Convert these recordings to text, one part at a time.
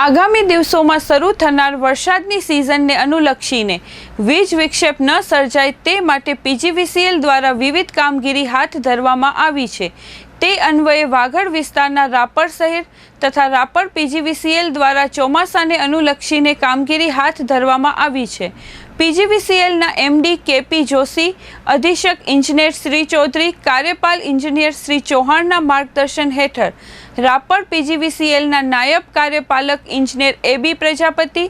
આગામી દિવસોમાં શરૂ થનાર વરસાદની સિઝનને અનુલક્ષીને વીજ વિક્ષેપ ન સર્જાય તે માટે પીજીવીસીએલ દ્વારા વિવિધ કામગીરી હાથ ધરવામાં આવી છે. તે અન્વયે વાગડ વિસ્તારના રાપર શહેર તથા રાપર પીજીવીસીએલ દ્વારા ચોમાસાને અનુલક્ષીને કામગીરી હાથ ધરવામાં આવી છે. પીજીવીસીએલના એમડી કેપી જોશી, અધિક્ષક ઇજનેર શ્રી ચૌધરી, કાર્યપાલ ઇજનેર શ્રી ચૌહાણના માર્ગદર્શન હેઠળ રાપર પીજીવીસીએલના નાયબ કાર્યપાલક ઇજનેર એબી પ્રજાપતિ,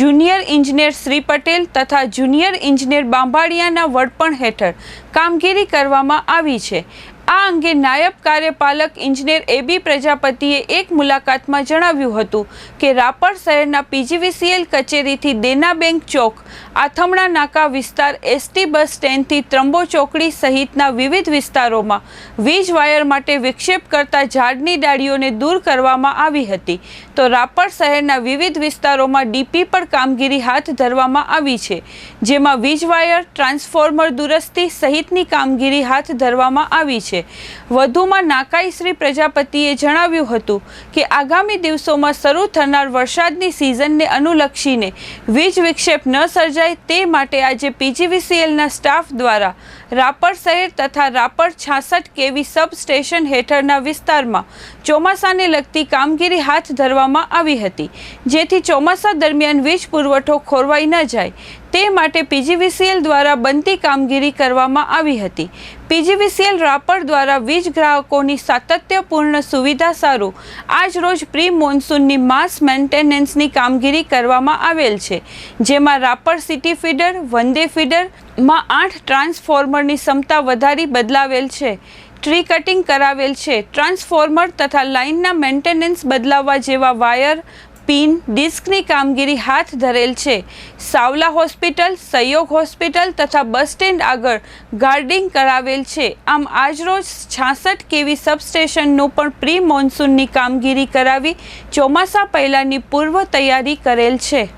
જુનિયર ઇજનેર શ્રી પટેલ તથા જુનિયર ઇજનેર બાંભાડિયાના વડપણ હેઠળ કામગીરી કરવામાં આવી છે. આ અંગે નાયબ કાર્યપાલક ઇજનેર એબી પ્રજાપતિએ એક મુલાકાતમાં જણાવ્યું હતું કે રાપર શહેરના પીજીવીસીએલ કચેરીથી દેના બેંક ચોક, આથમણા નાકા વિસ્તાર એસટી બસ સ્ટેન્ડથી ત્રંબો ચોકડી સહિતના વિવિધ વિસ્તારોમાં વીજ વાયર માટે વિક્ષેપ કરતા ઝાડની ડાળીઓને દૂર કરવામાં આવી હતી. તો રાપર શહેરના વિવિધ વિસ્તારોમાં ડીપી પર કામગીરી હાથ ધરવામાં આવી છે, જેમાં વીજ વાયર, ટ્રાન્સફોર્મર દુરસ્તી સહિતની કામગીરી હાથ ધરવામાં આવી છે. વધુમાં નાકાઈ શ્રી પ્રજાપતિએ જણાવ્યું હતું કે આગામી દિવસોમાં શરૂ થનાર વરસાદની સિઝનને અનુલક્ષીને વીજ વિક્ષેપ ન સર્જાય તે માટે આજે પીજીવીસીએલના સ્ટાફ દ્વારા રાપર શહેર તથા રાપર છાસઠ કેવી સબસ્ટેશન હેઠળના વિસ્તારમાં ચોમાસાને લગતી કામગીરી હાથ ધરવામાં આવી હતી. જેથી ચોમાસા દરમિયાન વીજ પુરવઠો ખોરવાઈ ન જાય તે માટે પીજીવીસીએલ દ્વારા બનતી કામગીરી કરવામાં આવી હતી. પીજીવીસીએલ રાપર દ્વારા વીજ ગ્રાહકોની સાતત્યપૂર્ણ સુવિધા સારું. આજ રોજ પ્રી મોન્સૂનની માસ મેન્ટેનન્સની કામગીરી કરવામાં આવેલ છે. જેમાં રાપર સિટી ફીડર, વંદે ફીડરમાં આઠ ટ્રાન્સફોર્મરની ક્ષમતા વધારી બદલાવેલ છે. ટ્રી કટિંગ કરાવેલ છે. ટ્રાન્સફોર્મર તથા લાઇનના મેન્ટેનન્સ બદલાવવા જેવા વાયર પિન ડિસ્કની કામગીરી હાથ ધરેલ છે. સાવલા હોસ્પિટલ, સહયોગ હોસ્પિટલ તથા બસ સ્ટેન્ડ આગળ ગાર્ડિંગ કરાવેલ છે. આમ આજરોજ છાસઠ કેવી સબસ્ટેશનનું પણ પ્રી મોન્સૂનની કામગીરી કરાવી ચોમાસા પહેલાંની પૂર્વ તૈયારી કરેલ છે.